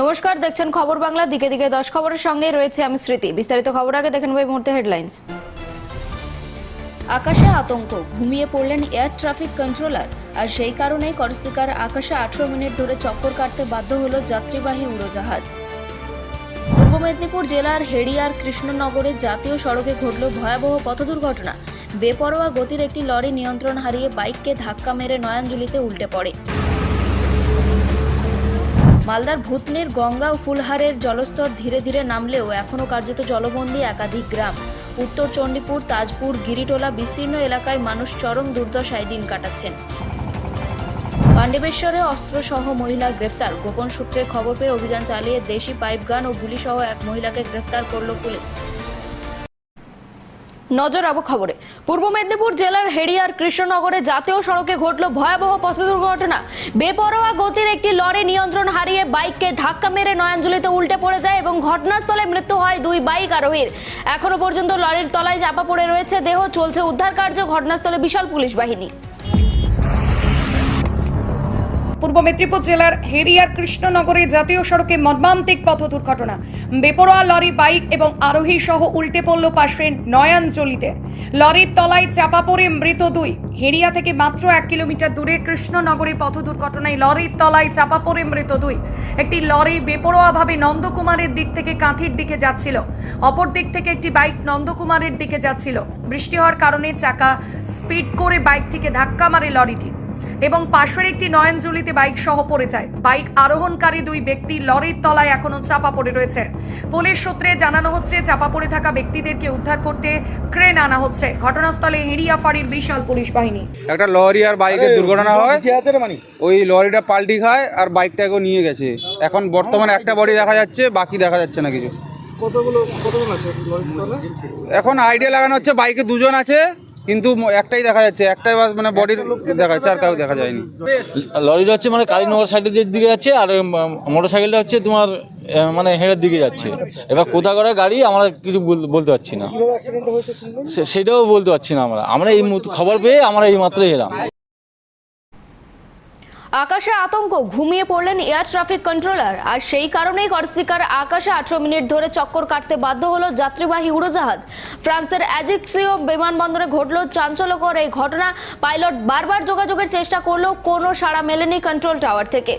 নমস্কার, দেখছেন খবর বাংলা, দিকে দিকে দশ খবরের সঙ্গে রয়েছে আমি স্মৃতি। বিস্তারিত খবর আগে দেখে নেব মুহূর্তে হেডলাইন্স। আকাশে আতঙ্ক, ঘুমিয়ে পড়লেন এয়ার ট্রাফিক কন্ট্রোলার। আর সেই কারণেই করসিকার আকাশে আঠারো মিনিট ধরে চক্কর কাটতে বাধ্য হলো যাত্রীবাহী উড়োজাহাজ। পূর্ব মেদিনীপুর জেলার হেড়িয়ার কৃষ্ণনগরে জাতীয় সড়কে ঘটল ভয়াবহ পথ দুর্ঘটনা বেপরোয়া গতির একটি লরি নিয়ন্ত্রণ হারিয়ে বাইককে ধাক্কা মেরে নয়াঞ্জলিতে উল্টে পড়ে। মালদার ভূতনির গঙ্গা ও ফুলহারের জলস্তর ধীরে ধীরে নামলেও এখনও কার্যত জলবন্দী একাধিক গ্রাম। উত্তর চণ্ডীপুর, তাজপুর, গিরিটোলা বিস্তীর্ণ এলাকায় মানুষ চরম দুর্দশায় দিন কাটাচ্ছেন। পাণ্ডবেশ্বরে অস্ত্রসহ মহিলা গ্রেফতার গোপন সূত্রে খবর পেয়ে অভিযান চালিয়ে দেশি পাইপগান ও গুলিসহ এক মহিলাকে গ্রেফতার করল পুলিশ। নজর আবু খবরে। পূর্ব মেদিনীপুর জেলার হেড়িয়ার কৃষ্ণনগরে জাতীয় সড়কে ঘটল ভয়াবহ পথ দুর্ঘটনা বেপরোয়া গতির একটি লরি নিয়ন্ত্রণ হারিয়ে বাইককে ধাক্কা মেরে নয়াঞ্জলিতে উল্টে পড়ে যায় এবং ঘটনাস্থলে মৃত্যু হয় দুই বাইক আরোহীর। এখনও পর্যন্ত লরির তলায় চাপা পড়ে রয়েছে দেহ, চলছে উদ্ধার কার্য ঘটনাস্থলে বিশাল পুলিশ বাহিনী। পূর্ব মেদিনীপুর জেলার হেরিয়ার কৃষ্ণনগরে জাতীয় সড়কে মর্মান্তিক পথ দুর্ঘটনা। বেপরোয়া লরি, বাইক এবং আরোহী সহ উল্টে পড়ল পাশের নয়াঞ্জলিতে। লরির তলায় চাপা পড়ে মৃত দুই। হেরিয়া থেকে মাত্র এক কিলোমিটার দূরে কৃষ্ণনগরে পথ দুর্ঘটনায় লরির তলায় চাপা পড়ে মৃত দুই। একটি লরি বেপরোয়াভাবে নন্দকুমারের দিক থেকে কাঁথির দিকে যাচ্ছিল। অপর দিক থেকে একটি বাইক নন্দকুমারের দিকে যাচ্ছিল। বৃষ্টি হওয়ার কারণে চাকা স্পিড করে বাইকটিকে ধাক্কা মারে লরিটি। এবং পাশের একটি নয়নজুলিতে বাইক সহ পড়ে যায়। বাইক আরোহণকারী দুই ব্যক্তি লরির তলায় এখনও চাপা পড়ে রয়েছে। পুলিশ সূত্রে জানানো হচ্ছে চাপা পড়ে থাকা ব্যক্তিদেরকে উদ্ধার করতে ক্রেন আনা হচ্ছে। ঘটনাস্থলে হিড়িয়া ফাঁড়ির বিশাল পুলিশ বাহিনী। একটা লরি আর বাইকের দুর্ঘটনা হয়। ওই লরিটা পাল্টি খায় আর বাইকটাকেও নিয়ে গেছে। এখন বর্তমানে একটা বডি দেখা যাচ্ছে বাকি দেখা যাচ্ছে না কিছু। কতগুলো কতজন আছে এখন আইডিয়া লাগানো হচ্ছে বাইকে দুজন আছে। কিন্তু একটাই দেখা যাচ্ছে একটাই বাস মানে বডির দেখা যাচ্ছে আর কাউ দেখা যায়নি। লরিটা হচ্ছে মানে কালীনগর সাইডের দিকে যাচ্ছে আর মোটর সাইকেলটা হচ্ছে তোমার মানে হেঁড়ের দিকে যাচ্ছে। এবার কোথা করে গাড়ি আমরা কিছু বল- বলতে পারছি না। সেটাও বলতে পারছি না আমরা। আমরা এই মুহূর্তে খবর পেয়ে আমরা এই মাত্রই এলাম। আকাশে আতঙ্ক, ঘুমিয়ে পড়লেন এয়ার ট্রাফিক কন্ট্রোলার আর সেই কারণেই করসিকার আকাশে আঠারো মিনিট ধরে চক্কর কাটতে বাধ্য হলো যাত্রীবাহী উড়োজাহাজ। ফ্রান্সের অ্যাজিক্সিও বিমানবন্দরে ঘটল চাঞ্চল্যকর এই ঘটনা। পাইলট বারবার যোগাযোগের চেষ্টা করলেও কোনো সাড়া মেলেনি কন্ট্রোল টাওয়ার থেকে।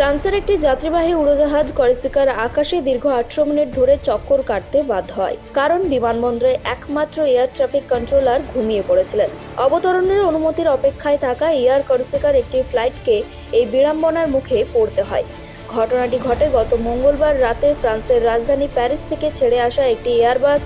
ফ্রান্সের একটি যাত্রীবাহী উড়োজাহাজ করেসিকার আকাশে দীর্ঘ আঠারো মিনিট ধরে চক্কর কাটতে বাধ্য হয়। কারণ বিমানবন্দরে একমাত্র এয়ার ট্রাফিক কন্ট্রোলার ঘুমিয়ে পড়েছিলেন। অবতরণের অনুমতির অপেক্ষায় থাকা এয়ার করেসিকার একটি ফ্লাইটকে এই বিড়ম্বনার মুখে পড়তে হয়। ঘটনাটি ঘটে গত মঙ্গলবার রাতে ফ্রান্সের রাজধানী প্যারিস থেকে ছেড়ে আসা একটি Airbus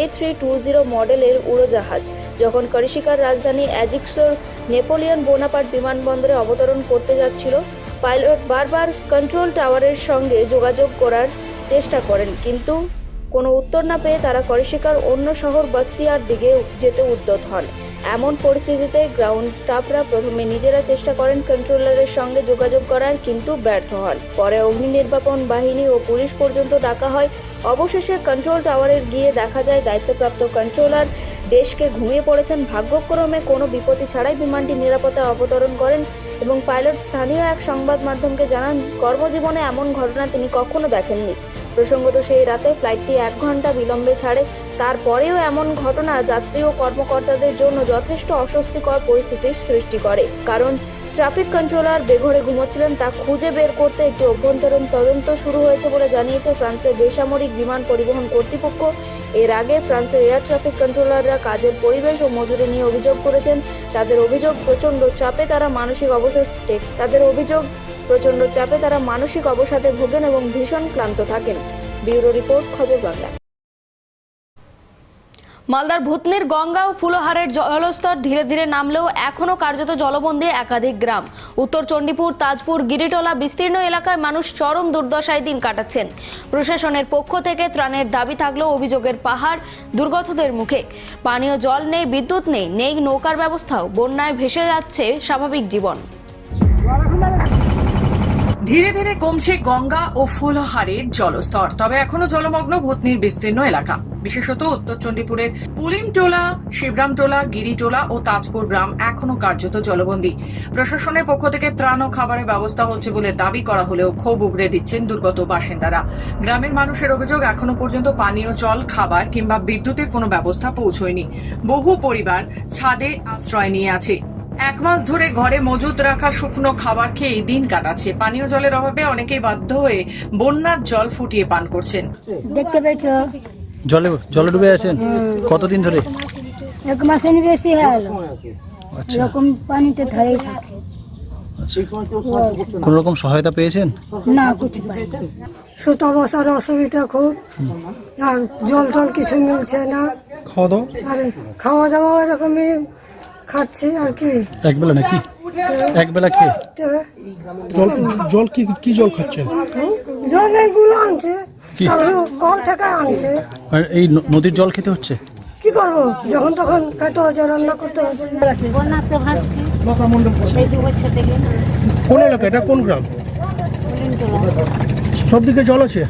A three two zero মডেলের উড়োজাহাজ, যখন করিশিকার রাজধানী অ্যাজিক্সোর নেপোলিয়ন বোনাপার্ট বিমানবন্দরে অবতরণ করতে যাচ্ছিল পাইলট বারবার কন্ট্রোল টাওয়ারের সঙ্গে যোগাযোগ করার চেষ্টা করেন, কিন্তু কোনো উত্তর না পেয়ে তারা করিশিকার অন্য শহর বস্তিয়ার দিকে যেতে উদ্যত হন। এমন পরিস্থিতিতে গ্রাউন্ড স্টাফরা প্রথমে নিজেরা চেষ্টা করেন কন্ট্রোলারের সঙ্গে যোগাযোগ করার, কিন্তু ব্যর্থ হন। পরে অগ্নি নির্বাপন বাহিনী ও পুলিশ পর্যন্ত ডাকা হয় অবশেষে কন্ট্রোল টাওয়ারের গিয়ে দেখা যায় দায়িত্বপ্রাপ্ত কন্ট্রোলার দেশকে ঘুমিয়ে পড়েছেন। ভাগ্যক্রমে কোনো বিপত্তি ছাড়াই বিমানটি নিরাপদে অবতরণ করেন এবং পাইলট স্থানীয় এক সংবাদ মাধ্যমকে জানান, কর্মজীবনে এমন ঘটনা তিনি কখনো দেখেননি। প্রসঙ্গত, সেই রাতে ফ্লাইটটি এক ঘণ্টা বিলম্বে ছাড়ে। তারপরেও এমন ঘটনা যাত্রী ও কর্মকর্তাদের জন্য যথেষ্ট অস্বস্তিকর পরিস্থিতির সৃষ্টি করে। কারণ ট্রাফিক কন্ট্রোলার বেঘরে ঘুমোচ্ছিলেন তা খুঁজে বের করতে একটি অভ্যন্তরীণ তদন্ত শুরু হয়েছে বলে জানিয়েছে ফ্রান্সের বেসামরিক বিমান পরিবহন কর্তৃপক্ষ। এর আগে ফ্রান্সের এয়ার ট্রাফিক কন্ট্রোলাররা কাজের পরিবেশ ও মজুরি নিয়ে অভিযোগ করেছেন। তাদের অভিযোগ প্রচণ্ড চাপে তারা মানসিক অবসাদে তাদের অভিযোগ প্রচণ্ড চাপে তারা মানসিক অবসাদে ভোগেন এবং ভীষণ ক্লান্ত থাকেন। ব্যুরো রিপোর্ট, খবর বাংলা। মালদার ভূতনির গঙ্গা ও ফুলহারের জলস্তর ধীরে ধীরে নামলেও এখনও কার্যত জলবন্দী একাধিক গ্রাম। উত্তর চণ্ডীপুর, তাজপুর, গিরিটোলা বিস্তীর্ণ এলাকায় মানুষ চরম দুর্দশায় দিন কাটাচ্ছেন। প্রশাসনের পক্ষ থেকে ত্রাণের দাবি থাকলেও অভিযোগের পাহাড় দুর্গতদের মুখে। পানীয় জল নেই, বিদ্যুৎ নেই নেই নৌকার ব্যবস্থাও। বন্যায় ভেসে যাচ্ছে স্বাভাবিক জীবন। ধীরে ধীরে কমছে গঙ্গা ও ফুলহারের জলস্তর। তবে এখনও জলমগ্ন ভূতনির বিস্তীর্ণ এলাকা। বিশেষত উত্তর চণ্ডীপুরের পুলিমটোলা, শিবরামটোলা, গিরিটোলা ও তাজপুর গ্রাম এখনও কার্যত জলবন্দী। প্রশাসনের পক্ষ থেকে ত্রাণ ও খাবারের ব্যবস্থা হচ্ছে বলে দাবি করা হলেও ক্ষোভ উগড়ে দিচ্ছেন দুর্গত বাসিন্দারা। গ্রামের মানুষের অভিযোগ, এখনও পর্যন্ত পানীয় জল, খাবার কিংবা বিদ্যুতের কোনো ব্যবস্থা পৌঁছয়নি। বহু পরিবার ছাদে আশ্রয় নিয়ে আছে। এক মাস ধরে ঘরে মজুদ রাখা শুকনো খাবার খেয়ে দিন কাটাচ্ছে। পানীয় জলের অভাবে অনেকেই বাধ্য হয়ে বন্যার জল ফুটিয়ে পান করছেন। দেখতে পেয়েছ? জলে জলে ডুবে আছেন? কতদিন ধরে? এক মাসের বেশি হয়ে আচ্ছা। এরকম পানিতে ধরেই থাকে। কোন রকম সহায়তা পেয়েছেন? না কিছু। সুতা বসার অসুবিধা খুব। আর জল টল কিছু মিলছে না। খাওয়া দাওয়া? খাওয়া দাওয়া এরকমই খাচ্ছি আর কি। একবেলা নাকি? একবেলা খেয়ে? জল জল কি কি জল খাচ্ছেন জল এইগুলো আনছে। কল থেকে আনছে। আর এই নদীর জল খেতে হচ্ছে? কি করব? যখন তখন খেতে হচ্ছে রান্না করতে হচ্ছে। বন্যাতে ভাসছি। কোন এলাকা? এটা কোন গ্রাম? সব দিকে জল আছে?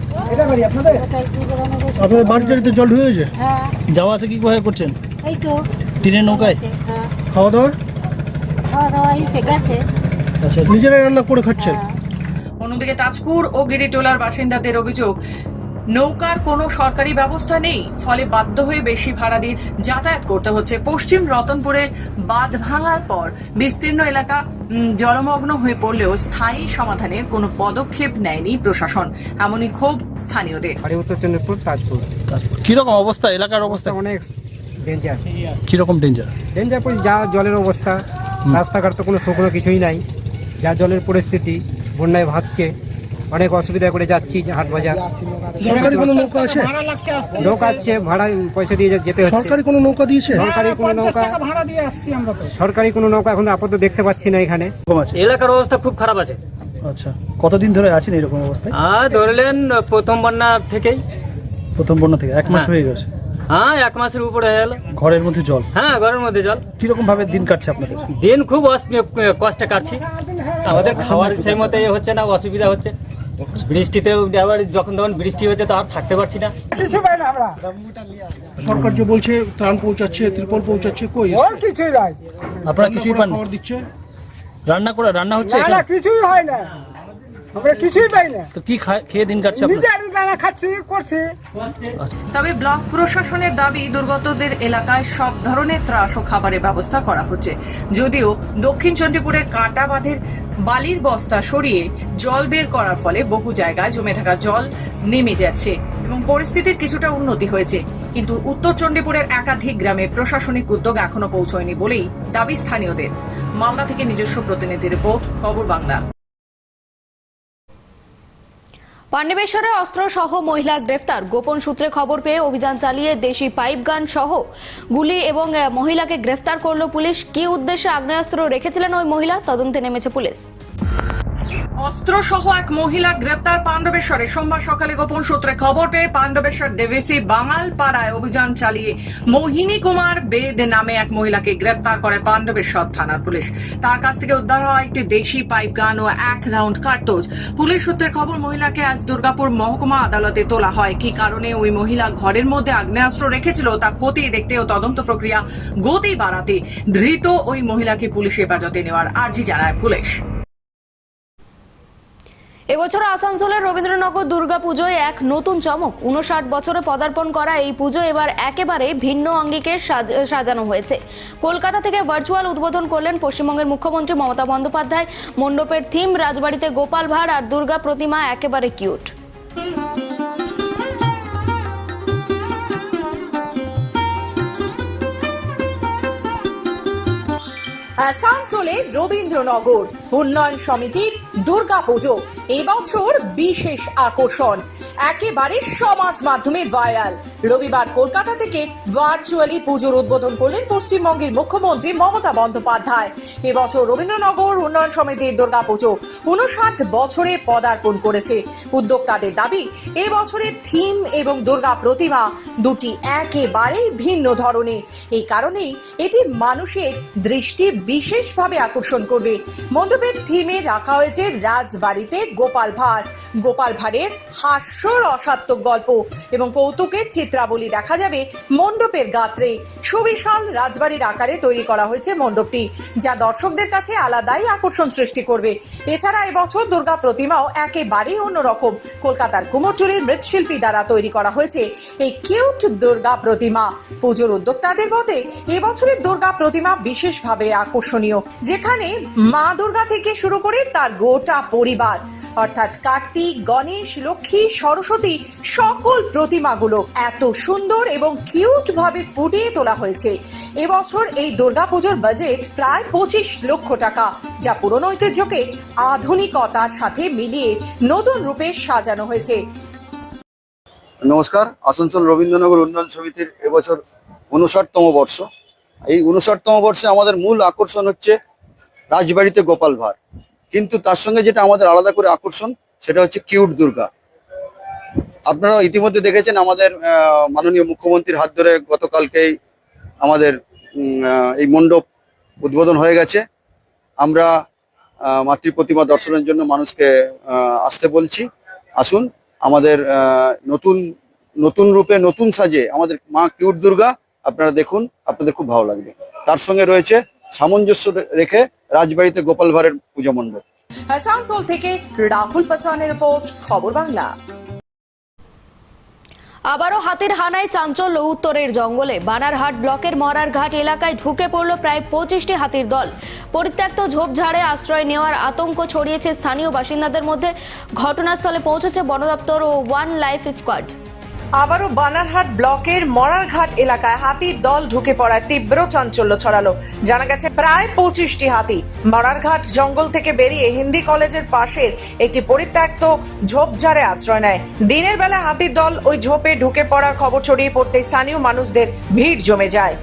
আপনাদের বাড়ির চারিতে জল ঢুকে গেছে হ্যাঁ। যাওয়া আসা কি করছেন? এই তো। টিনের নৌকায়? হ্যাঁ। খাওয়া দাওয়া খাওয়া দাওয়া এসে গেছে। আচ্ছা নিজেরাই রান্না করে খাচ্ছেন? অন্যদিকে তাজপুর ও গিরিটোলার বাসিন্দাদের অভিযোগ নৌকার কোনো সরকারি ব্যবস্থা নেই ফলে বাধ্য হয়ে বেশি ভাড়া দিয়ে যাতায়াত করতে হচ্ছে। পশ্চিম রতনপুরের বাঁধ ভাঙার পর বিস্তীর্ণ এলাকা উম, জলমগ্ন হয়ে পড়লেও স্থায়ী সমাধানের কোনো পদক্ষেপ নেয়নি প্রশাসন। এমনই ক্ষোভ স্থানীয়দের। উত্তর চন্দ্রপুর তাজপুর। কীরকম অবস্থা? এলাকার অবস্থা? অনেক ডেঞ্জার কীরকম ডেঞ্জার ডেঞ্জার পরি যা জলের অবস্থা রাস্তাঘাট তো কোনো শুকনো কিছুই নাই। যা জলের পরিস্থিতি বন্যায় ভাসছে অনেক অসুবিধা করে যাচ্ছি হাট বাজার। সরকারি কোনো নৌকা আছে? লোক আছে ভাড়া পয়সা দিয়ে যেতে হচ্ছে। সরকারি কোনো নৌকা দিয়েছে? সরকারি কোনো নৌকা সরকারি কোনো নৌকা এখন আপাতত দেখতে পাচ্ছি না এখানে। এলাকার অবস্থা খুব খারাপ আছে। আচ্ছা। কতদিন ধরে আছেন এরকম অবস্থায়? আর ধরলেন প্রথম বন্যা থেকেই। প্রথম বন্যা থেকে এক মাস হ্যাঁ। হয়ে গেছে। হ্যাঁ এক মাসের উপরে হয়ে গেল ঘরের মধ্যে জল? হ্যাঁ ঘরের মধ্যে জল। কীরকম ভাবে দিন কাটছে আপনাদের? দিন খুব অস- কষ্টে কাটছি। আমাদের খাওয়ার সেই মতো ইয়ে হচ্ছে না অসুবিধা হচ্ছে। বৃষ্টিতে আবার যখন তখন বৃষ্টি হচ্ছে তো আর থাকতে পারছি না। সরকার যে বলছে ত্রাণ পৌঁছাচ্ছে ত্রিপল পৌঁছাচ্ছে কই কিছুই নাই। আপনারা কিছুই পান খাবার দিচ্ছে। রান্না করে রান্না হচ্ছে এখানে? কিছুই হয় না। আমরা কিছুই পাই না। তো কি খেয়ে দিন কাটছে আপনাদের দানা খাচ্ছি করছি। তবে ব্লক প্রশাসনের দাবি দুর্গতদের এলাকায় সব ধরনের ত্রাস ও খাবারের ব্যবস্থা করা হচ্ছে। যদিও দক্ষিণ চণ্ডীপুরের কাঁটা বাঁধের বালির বস্তা সরিয়ে জল বের করার ফলে বহু জায়গায় জমে থাকা জল নেমে যাচ্ছে এবং পরিস্থিতির কিছুটা উন্নতি হয়েছে। কিন্তু উত্তর চণ্ডীপুরের একাধিক গ্রামে প্রশাসনিক উদ্যোগ এখনও পৌঁছয়নি বলেই দাবি স্থানীয়দের। মালদা থেকে নিজস্ব প্রতিনিধি রিপোর্ট খবর বাংলা। পাণ্ডবেশ্বরে অস্ত্র সহ মহিলা গ্রেফতার। গোপন সূত্রে খবর পেয়ে অভিযান চালিয়ে দেশি পাইপ গান সহ গুলি এবং মহিলাকে গ্রেফতার করল পুলিশ। কি উদ্দেশ্যে আগ্নেয়াস্ত্র রেখেছিলেন ওই মহিলা? তদন্তে নেমেছে পুলিশ। অস্ত্র সহ এক মহিলা গ্রেপ্তার পাণ্ডবেশ্বরে। সোমবার সকালে গোপন সূত্রে খবর পেয়ে পাণ্ডবেশ্বর ডিভিসি বাঙালপাড়ায় অভিযান চালিয়ে মোহিনী কুমার বেদ নামে এক মহিলাকে গ্রেপ্তার করে পাণ্ডবেশ্বর থানার পুলিশ। তার কাছ থেকে উদ্ধার হয় একটি দেশি পাইপ গান ও এক রাউন্ড কার্তুজ। পুলিশ সূত্রে খবর, মহিলাকে আজ দুর্গাপুর মহকুমা আদালতে তোলা হয়। কি কারণে ওই মহিলা ঘরের মধ্যে আগ্নেয়াস্ত্র রেখেছিল তা খতিয়ে দেখতে ও তদন্ত প্রক্রিয়া গতি বাড়াতে ধৃত ওই মহিলাকে পুলিশ হেফাজতে নেওয়ার আর্জি জানায় পুলিশ। এবছর আসানসোলের রবীন্দ্রনগর দুর্গাপুজোয় এক নতুন চমক। উনষাট বছরে পদার্পণ করা এই পুজো এবার একেবারে ভিন্ন অঙ্গিকে সাজ- সাজানো হয়েছে। কলকাতা থেকে ভার্চুয়াল উদ্বোধন করলেন পশ্চিমবঙ্গের মুখ্যমন্ত্রী মমতা বন্দ্যোপাধ্যায়। মণ্ডপের থিম, রাজবাড়িতে গোপাল ভাঁড় আর দুর্গা প্রতিমা একেবারে কিউট। আসানসোলের রবীন্দ্রনগর উন্নয়ন সমিতির দুর্গাপুজো এবছর বিশেষ আকর্ষণ। একেবারে সমাজ মাধ্যমে ভাইরাল। রবিবার কলকাতা থেকে ভার্চুয়ালি পুজোর উদ্বোধন করলেন পশ্চিমবঙ্গের মুখ্যমন্ত্রী মমতা বন্দ্যোপাধ্যায়। এবছর রবীন্দ্রনগর উন্নয়ন সমিতির দুর্গাপুজো উনষাট বছরে পদার্পণ করেছে। উদ্যোক্তাদের দাবি, এবছরের থিম এবং দুর্গা প্রতিমা দুটি একেবারেই ভিন্ন ধরনের। এই কারণেই এটি মানুষের দৃষ্টি বিশেষভাবে আকর্ষণ করবে। মণ্ডপ মণ্ডপের থিমে রাখা হয়েছে রাজবাড়িতে গোপাল ভাঁড়। গোপাল ভাঁড়ের হাস্য রসাত্মক গল্প এবং কৌতুকের চিত্রাবলী দেখা যাবে মণ্ডপের গাত্রে। সুবিশাল রাজবাড়ির আকারে তৈরি করা হয়েছে মণ্ডপটি, যা দর্শকদের কাছে আলাদাই আকর্ষণ সৃষ্টি করবে। এছাড়া এবছর দুর্গা প্রতিমাও একেবারেই অন্যরকম। কলকাতার কুমোরটুলির মৃৎশিল্পী দ্বারা তৈরি করা হয়েছে এই কিউট দুর্গা প্রতিমা। পুজোর উদ্যোক্তাদের মতে, এবছরের দুর্গা প্রতিমা বিশেষভাবে আকর্ষণীয়, যেখানে মা দুর্গা থেকে শুরু করে তার গোটা পরিবার অর্থাৎ কার্তিক গণেশ, লক্ষ্মী, সরস্বতী, সকল প্রতিমাগুলো এত সুন্দর এবং কিউট ভাবে ফুটিয়ে তোলা হয়েছে। এবছর এই দুর্গাপুজোর বাজেট প্রায় পঁচিশ লক্ষ টাকা, যা পুরনো ঐতিহ্যকে আধুনিকতার সাথে মিলিয়ে নতুন রূপে সাজানো হয়েছে। নমস্কার, আসানসোল রবীন্দ্রনগর উন্নয়ন সমিতির এবছর উনষাটতম বর্ষ। এই উনষাটতম বর্ষে আমাদের মূল আকর্ষণ হচ্ছে রাজবাড়িতে গোপাল ভাঁড়। কিন্তু তার সঙ্গে যেটা আমাদের আলাদা করে আকর্ষণ, সেটা হচ্ছে কিউট দুর্গা। আপনারা ইতিমধ্যে দেখেছেন আমাদের মাননীয় মুখ্যমন্ত্রীর হাত ধরে গতকালকেই আমাদের এই মণ্ডপ উদ্বোধন হয়ে গেছে। আমরা মাতৃ প্রতিমা দর্শনের জন্য মানুষকে আসতে বলছি। আসুন, আমাদের নতুন নতুন রূপে নতুন সাজে আমাদের মা কিউট দুর্গা, আপনারা দেখুন, আপনাদের খুব ভালো লাগবে। তার সঙ্গে রয়েছে সামঞ্জস্য রেখে রাজবাড়িতে গোপাল ভাঁড়ের পূজা মণ্ডপ। আসানসোল থেকে রাহুল পাসওয়ানের রিপোর্ট খবর বাংলা। আবারও হাতির হানায় চাঞ্চল্য উত্তরের জঙ্গলে। বানারহাট ব্লকের মরারঘাট এলাকায় ঢুকে পড়ল প্রায় পঁচিশটি হাতির দল। পরিত্যক্ত ঝোপঝাড়ে আশ্রয় নেওয়ার আতঙ্ক ছড়িয়েছে স্থানীয় বাসিন্দাদের মধ্যে। ঘটনাস্থলে পৌঁছেছে বন দপ্তর ও ওয়ান লাইফ স্কোয়াড। আবারও বানারহাট ব্লকের মরারঘাট এলাকায় হাতির দল ঢুকে পড়ায় তীব্র চাঞ্চল্য ছড়ালো। জানা গেছে প্রায় পঁচিশটি হাতি। মরারঘাট জঙ্গল থেকে বেরিয়ে হিন্দি কলেজের পাশের একটি পরিত্যক্ত ঝোপঝাড়ে আশ্রয় নেয়। দিনের বেলা হাতির দল ওই ঝোপে ঢুকে পড়ার খবর ছড়িয়ে পড়তে স্থানীয় মানুষদের ভিড় জমে যায়।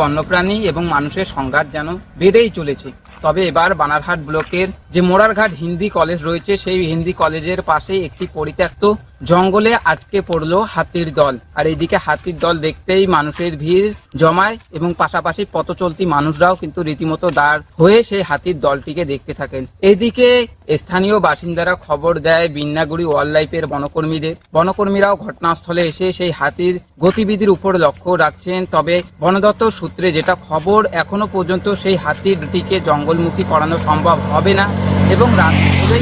বন্যপ্রাণী এবং মানুষের সংঘাত যেন বেড়েই চলেছে। তবে এবার বানারহাট ব্লকের যে মোরারঘাট হিন্দি কলেজ রয়েছে, সেই হিন্দি কলেজের পাশে একটি পরিত্যক্ত জঙ্গলে আটকে পড়ল হাতির দল। আর এইদিকে হাতির দল দেখতেই মানুষের ভিড় জমায় এবং পাশাপাশি পথ চলতি মানুষরাও কিন্তু রীতিমতো দাঁড় হয়ে সেই হাতির দলটিকে দেখতে থাকেন। এদিকে স্থানীয় বাসিন্দারা খবর দেয় বিন্নাগুড়ি ওয়াইল্ড লাইফের বনকর্মীদের। বনকর্মীরাও ঘটনাস্থলে এসে সেই হাতির গতিবিধির উপর লক্ষ্য রাখছেন। তবে বনদপ্তর সূত্রে যেটা খবর, এখনও পর্যন্ত সেই হাতিরটিকে জঙ্গলমুখী করানো সম্ভব হবে না এবং রাত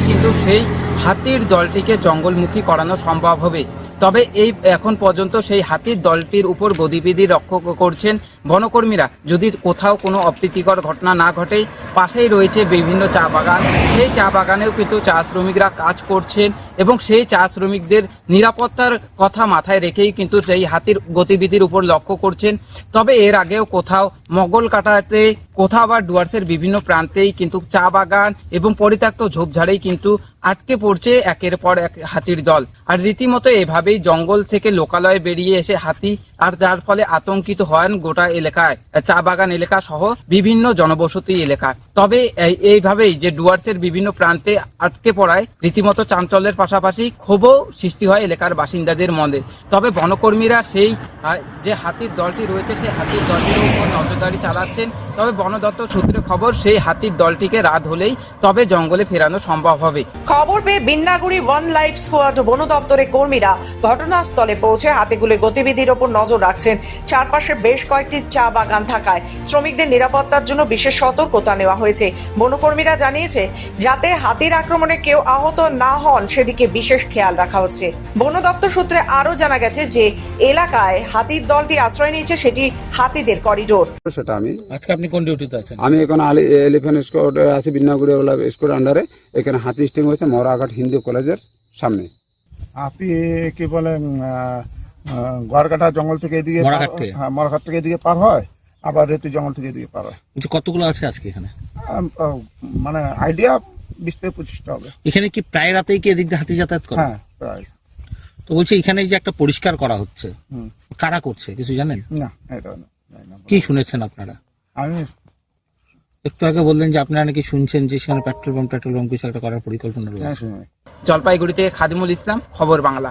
কিন্তু সেই হাতির দলটিকে জঙ্গলমুখী করানো সম্ভব হবে। তবে এই এখন পর্যন্ত সেই হাতির দলটির উপর গতিবিধি লক্ষ্য করছেন বনকর্মীরা যদি কোথাও কোনো অপ্রীতিকর ঘটনা না ঘটে, পাশেই রয়েছে বিভিন্ন চা বাগান। সেই চা বাগানেও কিন্তু চা শ্রমিকরা কাজ করছেন এবং সেই চা শ্রমিকদের নিরাপত্তার কথা মাথায় রেখেই কিন্তু সেই হাতির গতিবিধির উপর লক্ষ্য করছেন। তবে এর আগেও কোথাও মগল কাটাতে, কোথাও বা ডুয়ার্সের বিভিন্ন প্রান্তেই কিন্তু চা বাগান এবং পরিত্যক্ত ঝোপঝাড়েই কিন্তু আটকে পড়ছে একের পর এক হাতির দল। আর রীতিমতো এভাবেই জঙ্গল থেকে লোকালয়ে বেরিয়ে এসে হাতি আর যার ফলে আতঙ্কিত হন গোটা এলাকায়। চা বাগান এলাকা সহ বিভিন্ন জনবসতি এলাকা তবে এইভাবেই যে ডুয়ার্সের বিভিন্ন প্রান্তে আটকে পড়ায় রীতিমতো চাঞ্চল্যের পাশাপাশি ক্ষোভও সৃষ্টি হয় এলাকার বাসিন্দাদের মধ্যে। তবে বনকর্মীরা সেই যে হাতির দলটি রয়েছে, সেই হাতির দলটির উপর নজরদারি চালাচ্ছেন। তবে বন দপ্তর সূত্রে খবর, সেই হাতির দলটিকে রাত হলেই তবে জঙ্গলে ফেরানো সম্ভব হবে। খবর পেয়ে বিন্নাগুড়ি ওয়ান লাইফ স্কোয়াড বন দপ্তরের কর্মীরা ঘটনাস্থলে পৌঁছে হাতিগুলির গতিবিধির ওপর নজর রাখছেন। চারপাশে বেশ কয়েকটি চা বাগান থাকায় শ্রমিকদের নিরাপত্তার জন্য বিশেষ সতর্কতা নেওয়া হয়েছে। বনকর্মীরা জানিয়েছে যাতে হাতির আক্রমণে কেউ আহত না হন সেদিকে বিশেষ খেয়াল রাখা হচ্ছে। বন দপ্তর সূত্রে আরও জানা গেছে যে এলাকায় হাতির দলটি আশ্রয় নিয়েছে সেটি হাতিদের করিডোর। সেটা আমি আজকে আপনি কোন ডিউটিতে আছেন? আমি এখানে এলিফেন্ট স্কোয়াড আছি বিন্নাগুড়ি স্কোয়াড আন্ডারে। এখানে হাতি স্টিং হয়েছে মরাঘাট হিন্দু কলেজের সামনে। আপনি কি বলেন গড়কাটা জঙ্গল থেকে এদিকে? হ্যাঁ মরাঘাট থেকে এদিকে পার হয়? আবার রেতু জঙ্গল থেকে এদিকে পার। হয় বলছি কতগুলো আছে আজকে এখানে? আম, আহ, মানে আইডিয়া বিশ থেকে পঁচিশটা হবে। এখানে কি প্রায় রাতেই কি এদিক দিয়ে হাতি যাতায়াত করে? হ্যাঁ প্রায়। তো বলছি এখানে যে একটা পরিষ্কার করা হচ্ছে হুম। কারা করছে কিছু জানেন? না এটা না, জানি না। কি শুনেছেন আপনারা? আমি একটু আগে বললেন যে আপনারা নাকি শুনছেন যে সেখানে পেট্রোল পাম্প পেট্রোল পাম্প কিছু একটা করার পরিকল্পনা হ্যাঁ রয়েছে। শুনি জলপাইগুড়ি থেকে খাদিমুল ইসলাম খবর বাংলা।